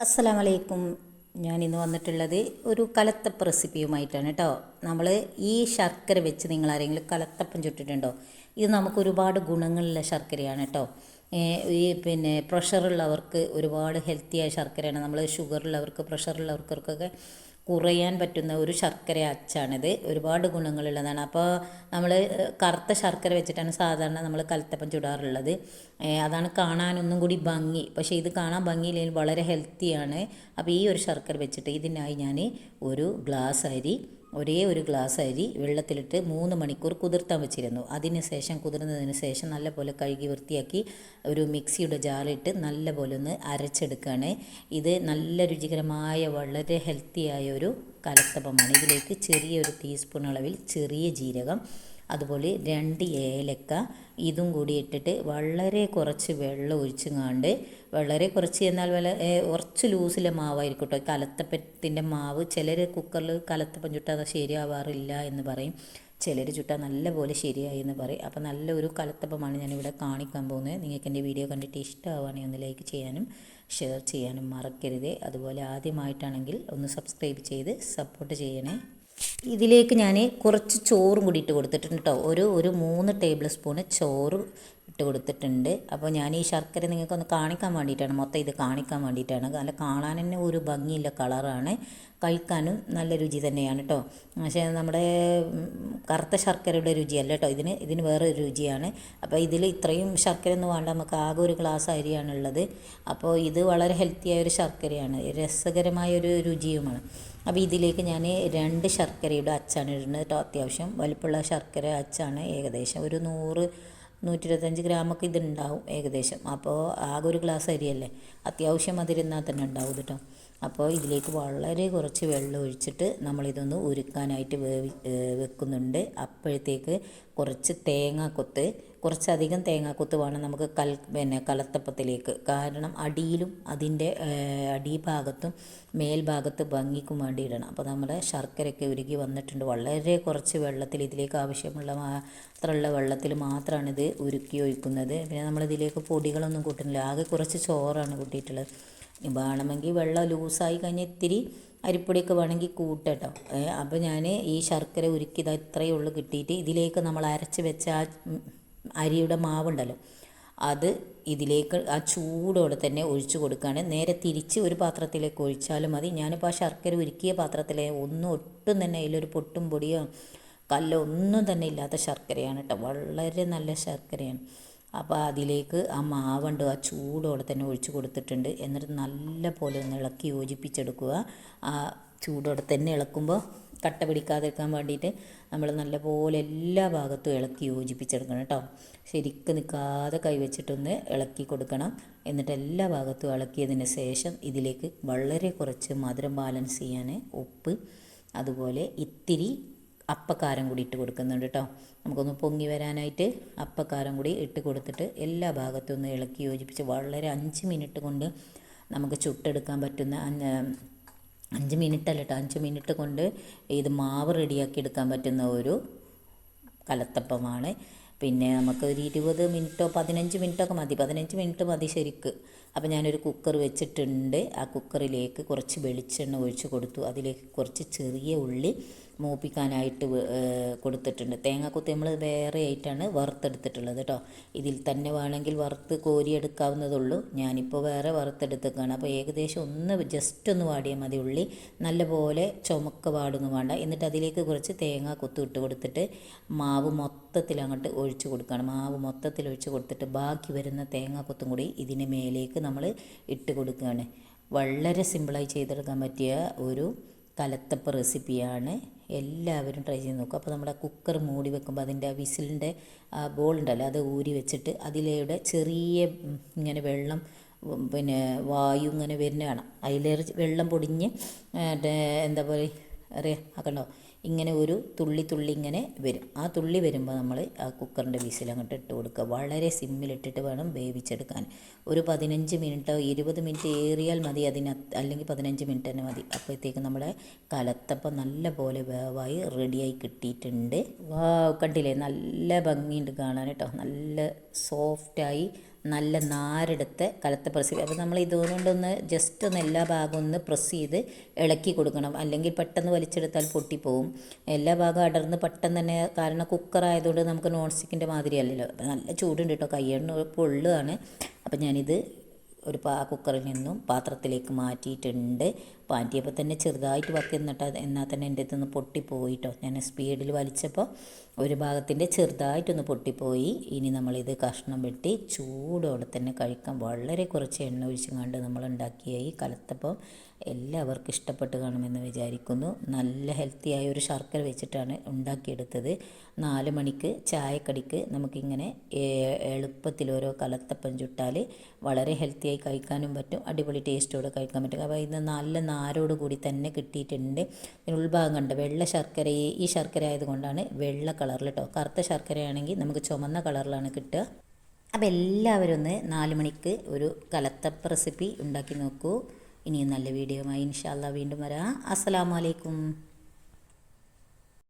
അസ്സലാമു അലൈക്കും ഞാൻ ഇന്ന് വന്നിട്ടുള്ളത് ഒരു കലത്തപ്പ റെസിപ്പിയുമായിട്ടാണ് കേട്ടോ. നമ്മൾ ഈ ശർക്കര വെച്ച് നിങ്ങൾ ആരെങ്കിലും കലത്തപ്പം ചുട്ടിട്ടുണ്ടോ? ഇത് നമുക്ക് ഒരുപാട് ഗുണങ്ങളുള്ള ശർക്കരയാണ് കേട്ടോ. ഈ പിന്നെ പ്രഷറുള്ളവർക്ക് ഒരുപാട് ഹെൽത്തിയായ ശർക്കരയാണ്. നമ്മൾ ഷുഗറുള്ളവർക്ക് പ്രഷറുള്ളവർക്കൊക്കെ കുറയാൻ പറ്റുന്ന ഒരു ശർക്കര അച്ചാണിത്. ഒരുപാട് ഗുണങ്ങളുള്ളതാണ്. അപ്പോൾ നമ്മൾ കറുത്ത ശർക്കര വെച്ചിട്ടാണ് സാധാരണ നമ്മൾ കലത്തപ്പം ചുടാറുള്ളത്. അതാണ് കാണാനൊന്നും കൂടി ഭംഗി. പക്ഷേ ഇത് കാണാൻ ഭംഗിയില്ലെങ്കിൽ വളരെ ഹെൽത്തിയാണ്. അപ്പോൾ ഈ ഒരു ശർക്കര വെച്ചിട്ട് ഇതിനായി ഞാൻ ഒരു ഗ്ലാസ് അരി ഒരേ ഒരു ഗ്ലാസ് അരി വെള്ളത്തിലിട്ട് മൂന്ന് മണിക്കൂർ കുതിർത്താൻ വെച്ചിരുന്നു. അതിന് ശേഷം കുതിർന്നതിന് ശേഷം നല്ലപോലെ കഴുകി വൃത്തിയാക്കി ഒരു മിക്സിയുടെ ജാറിട്ട് നല്ലപോലെ ഒന്ന് അരച്ചെടുക്കുകയാണ്. ഇത് നല്ല രുചികരമായ വളരെ ഹെൽത്തിയായ ഒരു കലത്തപ്പമാണ്. ഇതിലേക്ക് ചെറിയൊരു ടീസ്പൂൺ അളവിൽ ചെറിയ ജീരകം അതുപോലെ രണ്ട് ഏലക്ക ഇതും കൂടി ഇട്ടിട്ട് വളരെ കുറച്ച് വെള്ളം ഒഴിച്ചുങ്ങാണ്ട് വളരെ കുറച്ച് എന്നാൽ വല്ല കുറച്ച് ലൂസിലെ മാവായിരിക്കും കലത്തപ്പത്തിന്റെ മാവ് ചിലർ കുക്കറിൽ കലത്തപ്പം ചുട്ടാൽ ശരിയാവാറില്ല എന്ന് പറയും. ചിലർ ചുട്ടാൽ നല്ലപോലെ ശരിയായി എന്ന് പറയും. അപ്പോൾ നല്ലൊരു കലത്തപ്പമാണ് ഞാനിവിടെ കാണിക്കാൻ പോകുന്നത്. നിങ്ങൾക്ക് എന്റെ വീഡിയോ കണ്ടിട്ട് ഇഷ്ടമാവുകയാണെങ്കിൽ ഒന്ന് ലൈക്ക് ചെയ്യാനും ഷെയർ ചെയ്യാനും മറക്കരുത്. അതുപോലെ ആദ്യമായിട്ടാണെങ്കിൽ ഒന്ന് സബ്സ്ക്രൈബ് ചെയ്ത് സപ്പോർട്ട് ചെയ്യണേ. ഇതിലേക്ക് ഞാൻ കുറച്ച് ചോറും കൂടി ഇട്ട് കൊടുത്തിട്ടുണ്ട് കേട്ടോ ഒരു ഒരു മൂന്ന് ടേബിൾ സ്പൂണ് ചോറ് ഇട്ട് കൊടുത്തിട്ടുണ്ട്. അപ്പോൾ ഞാൻ ഈ ശർക്കര നിങ്ങൾക്കൊന്ന് കാണിക്കാൻ വേണ്ടിയിട്ടാണ്. മൊത്തം ഇത് കാണിക്കാൻ വേണ്ടിയിട്ടാണ്. നല്ല കാണാൻ തന്നെ ഒരു ഭംഗിയുള്ള കളറാണ്. കഴിക്കാനും നല്ല രുചി തന്നെയാണ് കേട്ടോ. പക്ഷേ നമ്മുടെ കറുത്ത ശർക്കരയുടെ രുചിയല്ല കേട്ടോ. ഇതിന് ഇതിന് വേറെ രുചിയാണ്. അപ്പോൾ ഇതിൽ ഇത്രയും ശർക്കര ഒന്നും വേണ്ട. നമുക്ക് ആകെ ഒരു ഗ്ലാസ് അരിയാണുള്ളത് അപ്പോൾ ഇത് വളരെ ഹെൽത്തിയായ ഒരു ശർക്കരയാണ്. രസകരമായ ഒരു രുചിയുമാണ്. അപ്പോൾ ഇതിലേക്ക് ഞാൻ രണ്ട് ശർക്കരയുടെ അച്ചാണ് ഇടുന്നത് കേട്ടോ. അത്യാവശ്യം വലിപ്പമുള്ള ശർക്കര അച്ചാണ്. ഏകദേശം ഒരു നൂറ് നൂറ്റി ഇരുപത്തഞ്ച് ഗ്രാമൊക്കെ ഇതുണ്ടാവും ഏകദേശം. അപ്പോൾ ആകെ ഒരു ഗ്ലാസ് അരിയല്ലേ? അത്യാവശ്യം അതിരുന്നാൽ തന്നെ ഉണ്ടാവും കേട്ടോ അപ്പോൾ ഇതിലേക്ക് വളരെ കുറച്ച് വെള്ളം ഒഴിച്ചിട്ട് നമ്മളിതൊന്ന് ഉരുക്കാനായിട്ട് വേവി വെക്കുന്നുണ്ട്. അപ്പോഴത്തേക്ക് കുറച്ച് തേങ്ങാക്കൊത്ത് കുറച്ചധികം തേങ്ങാക്കൊത്ത് വേണം നമുക്ക് കൽ പിന്നെ കലത്തപ്പത്തിലേക്ക്. കാരണം അടിയിലും അതിന്റെ അടിഭാഗത്തും മേൽഭാഗത്ത് ഭംഗിക്കും വേണ്ടി ഇടണം. അപ്പോൾ നമ്മുടെ ശർക്കരയൊക്കെ ഉരുകി വന്നിട്ടുണ്ട്. വളരെ കുറച്ച് വെള്ളത്തിൽ ഇതിലേക്ക് ആവശ്യമുള്ള മാത്രമുള്ള വെള്ളത്തിൽ മാത്രമാണ് ഇത് ഉരുക്കി ഒഴിക്കുന്നത്. പിന്നെ നമ്മളിതിലേക്ക് പൊടികളൊന്നും കൂട്ടുന്നില്ല. ആകെ കുറച്ച് ചോറാണ് കൂട്ടിയിട്ടുള്ളത്. വേണമെങ്കിൽ വെള്ളം ലൂസായി കഴിഞ്ഞാൽ ഇത്തിരി അരിപ്പൊടിയൊക്കെ വേണമെങ്കിൽ കൂട്ടട്ടോ. അപ്പോൾ ഞാൻ ഈ ശർക്കര ഉരുക്കിയത് ഇത്രയേ ഉള്ളൂ കിട്ടിയിട്ട് ഇതിലേക്ക് നമ്മൾ അരച്ച് വെച്ച ആ അരിയുടെ മാവുണ്ടല്ലോ അത് ഇതിലേക്ക് ആ ചൂടോടെ തന്നെ ഒഴിച്ചു കൊടുക്കുകയാണ് നേരെ തിരിച്ച് ഒരു പാത്രത്തിലേക്ക് ഒഴിച്ചാലും മതി. ഞാനിപ്പോൾ ആ ശർക്കര ഉരുക്കിയ പാത്രത്തിലെ ഒന്നും ഒട്ടും തന്നെ അതിലൊരു പൊട്ടും പൊടിയോ കല്ലോ ഒന്നും തന്നെ ഇല്ലാത്ത ശർക്കരയാണ് കേട്ടോ. വളരെ നല്ല ശർക്കരയാണ്. അപ്പോൾ അതിലേക്ക് ആ മാവുണ്ട് ആ ചൂടോടെ തന്നെ ഒഴിച്ച് കൊടുത്തിട്ടുണ്ട്. എന്നിട്ട് നല്ല പോലെ ഒന്ന് ഇളക്കി യോജിപ്പിച്ചെടുക്കുക. ആ ചൂടോടെ തന്നെ ഇളക്കുമ്പോൾ കട്ട പിടിക്കാതിരിക്കാൻ വേണ്ടിയിട്ട് നമ്മൾ നല്ലപോലെ എല്ലാ ഭാഗത്തും ഇളക്കി യോജിപ്പിച്ചെടുക്കണം കേട്ടോ. ശരിക്കും നിൽക്കാതെ കൈവച്ചിട്ടൊന്ന് ഇളക്കി കൊടുക്കണം. എന്നിട്ട് എല്ലാ ഭാഗത്തും ഇളക്കിയതിന് ശേഷം ഇതിലേക്ക് വളരെ കുറച്ച് മധുരം ബാലൻസ് ചെയ്യാൻ ഉപ്പ് അതുപോലെ ഇത്തിരി അപ്പക്കാരം കൂടി ഇട്ട് കൊടുക്കുന്നുണ്ട് കേട്ടോ നമുക്കൊന്ന് പൊങ്ങി വരാനായിട്ട് അപ്പക്കാരം കൂടി ഇട്ട് കൊടുത്തിട്ട് എല്ലാ ഭാഗത്തും ഒന്ന് ഇളക്കി യോജിപ്പിച്ച് വളരെ അഞ്ച് മിനിറ്റ് കൊണ്ട് നമുക്ക് ചുട്ടെടുക്കാൻ പറ്റുന്ന അഞ്ച് മിനിറ്റ് അല്ല കേട്ടോ അഞ്ച് മിനിറ്റ് കൊണ്ട് ഇത് മാവ് റെഡിയാക്കി എടുക്കാൻ പറ്റുന്ന ഒരു കലത്തപ്പമാണ്. പിന്നെ നമുക്ക് ഒരു ഇരുപത് മിനിറ്റോ പതിനഞ്ച് മിനിറ്റോ ഒക്കെ മതി. പതിനഞ്ച് മിനിറ്റ് മതി ശരിക്ക്. അപ്പോൾ ഞാനൊരു കുക്കർ വെച്ചിട്ടുണ്ട്. ആ കുക്കറിലേക്ക് കുറച്ച് വെളിച്ചെണ്ണ ഒഴിച്ച് കൊടുത്തു. അതിലേക്ക് കുറച്ച് ചെറിയ ഉള്ളി മൂപ്പിക്കാനായിട്ട് കൊടുത്തിട്ടുണ്ട്. തേങ്ങാക്കുത്ത് നമ്മൾ വേറെ ആയിട്ടാണ് വറുത്തെടുത്തിട്ടുള്ളത് കേട്ടോ ഇതിൽ തന്നെ വേണമെങ്കിൽ വറുത്ത് കോരിയെടുക്കാവുന്നതുള്ളൂ. ഞാനിപ്പോൾ വേറെ വറുത്തെടുത്തേക്കാണ്. അപ്പോൾ ഏകദേശം ഒന്ന് ജസ്റ്റ് ഒന്ന് വാടിയാൽ മതി ഉള്ളി. നല്ലപോലെ ചുമക്ക പാടൊന്നും വേണ്ട. എന്നിട്ട് അതിലേക്ക് കുറച്ച് തേങ്ങ കൊത്തു ഇട്ട് കൊടുത്തിട്ട് മാവ് മൊത്തത്തിൽ അങ്ങോട്ട് ഒഴിച്ച് കൊടുക്കണം. മാവ് മൊത്തത്തിൽ ഒഴിച്ച് കൊടുത്തിട്ട് ബാക്കി വരുന്ന തേങ്ങ കൂടി ഇതിന് മേലേക്ക് നമ്മൾ ഇട്ട് കൊടുക്കുകയാണ് വളരെ സിമ്പിളായി ചെയ്തെടുക്കാൻ പറ്റിയ ഒരു കലത്തപ്പ റെസിപ്പിയാണ്. എല്ലാവരും ട്രൈ ചെയ്ത് നോക്കുക അപ്പോൾ നമ്മുടെ കുക്കർ മൂടി വെക്കുമ്പോൾ അതിന്റെ വിസിലിന്റെ ആ ബോൾ ഉണ്ടല്ലോ അത് ഊരി വെച്ചിട്ട് അതിലൂടെ ചെറിയ ഇങ്ങനെ വെള്ളം പിന്നെ വായു ഇങ്ങനെ വരുന്ന കാണാം. അതിലേറെ വെള്ളം പൊടിഞ്ഞ് എന്താ പറയുക അറിയാം? ആക്കണ്ടോ ഇങ്ങനെ ഒരു തുള്ളി തുള്ളി ഇങ്ങനെ വരും. ആ തുള്ളി വരുമ്പോൾ നമ്മൾ ആ കുക്കറിന്റെ വിസിൽ അങ്ങോട്ട് ഇട്ട് കൊടുക്കുക. വളരെ സിമ്മിലിട്ടിട്ട് വേണം വേവിച്ചെടുക്കാൻ. ഒരു പതിനഞ്ച് മിനിറ്റോ ഇരുപത് മിനിറ്റ് ഏറിയാൽ മതി അതിന് അല്ലെങ്കിൽ പതിനഞ്ച് മിനിറ്റ് തന്നെ മതി. അപ്പോഴത്തേക്ക് നമ്മുടെ കലത്തപ്പം നല്ല പോലെ വേവായി റെഡിയായി കിട്ടിയിട്ടുണ്ട്. വാ കണ്ടില്ലേ? നല്ല ഭംഗിയുണ്ട് കാണാൻ കേട്ടോ. നല്ല സോഫ്റ്റായി നല്ല നാരെടുത്ത് കലത്ത് പ്രസ് ചെയ്ത്. അപ്പോൾ നമ്മൾ ഇതുകൊണ്ടൊന്ന് ജസ്റ്റ് ഒന്ന് എല്ലാ ഭാഗവും ഒന്ന് പ്രസ് ചെയ്ത് ഇളക്കി കൊടുക്കണം. അല്ലെങ്കിൽ പെട്ടെന്ന് വലിച്ചെടുത്താൽ പൊട്ടിപ്പോവും. എല്ലാ ഭാഗവും അടർന്ന് പെട്ടെന്ന് തന്നെ കാരണം കുക്കർ ആയതുകൊണ്ട് നമുക്ക് നോൺ സ്റ്റിക്കിന്റെ മാതിരി അല്ലല്ലോ. അപ്പോൾ നല്ല ചൂടുണ്ട് കേട്ടോ. കയ്യണ്ണ പൊള്ളുകയാണ് അപ്പോൾ ഞാനിത് ഒരു പാ കുക്കറിൽ നിന്നും പാത്രത്തിലേക്ക് മാറ്റിയിട്ടുണ്ട്. മാറ്റിയപ്പോൾ തന്നെ ചെറുതായിട്ട് വക്കുന്നിട്ട് എന്നാൽ തന്നെ എന്റെ അടുത്ത് പൊട്ടിപ്പോയിട്ടോ. ഞാൻ സ്പീഡിൽ വലിച്ചപ്പോൾ ഒരു ഭാഗത്തിന്റെ ചെറുതായിട്ടൊന്ന് പൊട്ടിപ്പോയി. ഇനി നമ്മളിത് കഷ്ണം വെട്ടി ചൂടോടെ തന്നെ കഴിക്കാം. വളരെ കുറച്ച് എണ്ണ ഒഴിച്ച് കണ്ട് നമ്മൾ ഉണ്ടാക്കിയ ഈ കലത്തപ്പം എല്ലാവർക്കും ഇഷ്ടപ്പെട്ട് കാണുമെന്ന് വിചാരിക്കുന്നു. നല്ല ഹെൽത്തിയായ ഒരു ശർക്കര വെച്ചിട്ടാണ് ഉണ്ടാക്കിയെടുത്തത്. നാല് മണിക്ക് ചായക്കടിക്ക് നമുക്കിങ്ങനെ എളുപ്പത്തിൽ ഓരോ കലത്തപ്പം ചുട്ടാൽ വളരെ ഹെൽത്തിയായി കഴിക്കാനും പറ്റും. അടിപൊളി ടേസ്റ്റോടെ കഴിക്കാൻ പറ്റും. അപ്പോൾ ഇന്ന് നല്ല നാരോട് കൂടി തന്നെ കിട്ടിയിട്ടുണ്ട്. ഉൾഭാഗം കണ്ട്? വെള്ള ശർക്കര. ഈ- ശർക്കര ആയതുകൊണ്ടാണ് വെള്ള കളറിൽ കേട്ടോ കറുത്ത ശർക്കരയാണെങ്കിൽ നമുക്ക് ചുമന്ന കളറിലാണ് കിട്ടുക. അപ്പോൾ എല്ലാവരും ഒന്ന് നാല് മണിക്ക് ഒരു കലത്തപ്പ റെസിപ്പി ഉണ്ടാക്കി നോക്കൂ. ഇനിയും നല്ല വീഡിയോയുമായി ഇൻഷാല്ല വീണ്ടും വരാം. അസ്സലാമു അലൈക്കും.